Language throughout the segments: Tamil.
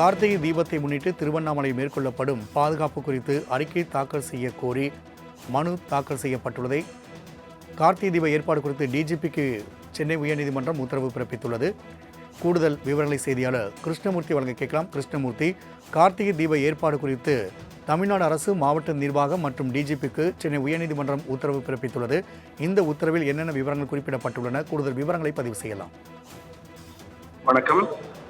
கார்த்திகை தீபத்தை முன்னிட்டு திருவண்ணாமலை மேற்கொள்ளப்படும் பாதுகாப்பு குறித்து அறிக்கை தாக்கல் செய்ய கோரி மனு தாக்கல் செய்யப்பட்டுள்ளதை கார்த்திகை தீப ஏற்பாடு குறித்து டிஜிபிக்கு சென்னை உயர்நீதிமன்றம் உத்தரவு பிறப்பித்துள்ளது. கூடுதல் விவரங்களை செய்தியாளர் கிருஷ்ணமூர்த்தி வழங்க கேட்கலாம். கிருஷ்ணமூர்த்தி கார்த்திகை தீப ஏற்பாடு குறித்து தமிழ்நாடு அரசு மாவட்ட நிர்வாகம் மற்றும் டிஜிபிக்கு சென்னை உயர்நீதிமன்றம் உத்தரவு பிறப்பித்துள்ளது. இந்த உத்தரவில் என்னென்ன விவரங்கள் குறிப்பிடப்பட்டுள்ளன? கூடுதல் விவரங்களை பதிவு செய்யலாம். வணக்கம்.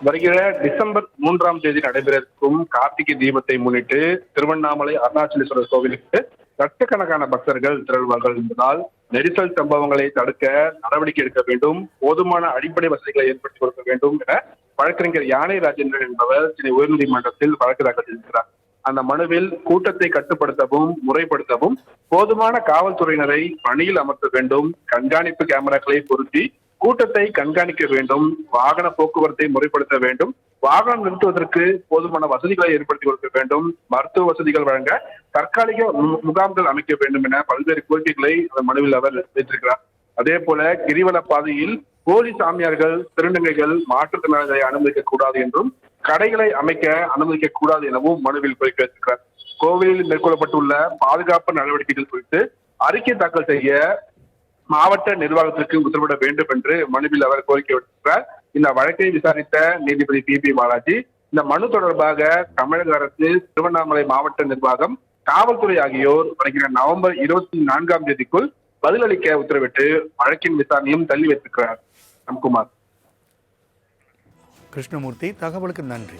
வருகிற டிசம்பர் மூன்றாம் தேதி நடைபெற இருக்கும் கார்த்திகை தீபத்தை முன்னிட்டு திருவண்ணாமலை அருணாச்சலேஸ்வரர் கோவிலுக்கு லட்சக்கணக்கான பக்தர்கள் திரள்வார்கள் என்பதால் நெரிசல் சம்பவங்களை தடுக்க நடவடிக்கை எடுக்க வேண்டும். போதுமான அடிப்படை வசதிகளை ஏற்படுத்தி கொடுக்க வேண்டும் என வழக்கறிஞர் யானை ராஜேந்திரன் என்பவர் சென்னை உயர்நீதிமன்றத்தில் வழக்கு தாக்கல் செய்திருக்கிறார். அந்த மனுவில் கூட்டத்தை கட்டுப்படுத்தவும் முறைப்படுத்தவும் போதுமான காவல்துறையினரை பணியில் அமர்த்த வேண்டும். கண்காணிப்பு கேமராக்களை பொருத்தி கூட்டத்தை கண்காணிக்க வேண்டும் வாகன போக்குவரத்தை முறைப்படுத்த வேண்டும் வாகனம் நிறுத்துவதற்கு போதுமான வசதிகளை ஏற்படுத்தி கொடுக்க வேண்டும் மருத்துவ வசதிகள் வழங்க தற்காலிக மு- முகாம்கள் அமைக்க வேண்டும் என பல்வேறு கோரிக்கைகளை அந்த மனுவில் அவர் வைத்திருக்கிறார் அதே போல கிரிவல பாதையில் போலி சாமியார்கள் திருநங்கைகள் மாற்றுத்திறனாளிகளை அனுமதிக்க கூடாது என்றும் கடைகளை அமைக்க அனுமதிக்க கூடாது எனவும் மனுவில் கோரிக்கை வைத்திருக்கிறார் கோவிலில் மேற்கொள்ளப்பட்டுள்ள பாதுகாப்பு நடவடிக்கைகள் குறித்து அறிக்கை தாக்கல் செய்ய மாவட்ட நிர்வாகத்திற்கு உத்தரவிட வேண்டும் என்று மனுவில் அவர் கோரிக்கை விடுத்திருக்கிறார். இந்த வழக்கை விசாரித்த நீதிபதி பி பி பாலாஜி இந்த மனு தொடர்பாக தமிழக அரசு திருவண்ணாமலை மாவட்ட நிர்வாகம் காவல்துறை ஆகியோர் வருகிற நவம்பர் இருபத்தி நான்காம் தேதிக்குள் பதிலளிக்க உத்தரவிட்டு வழக்கின் விசாரணையும் தள்ளி வைத்திருக்கிறார். ராம்குமார் கிருஷ்ணமூர்த்தி தகவலுக்கு நன்றி.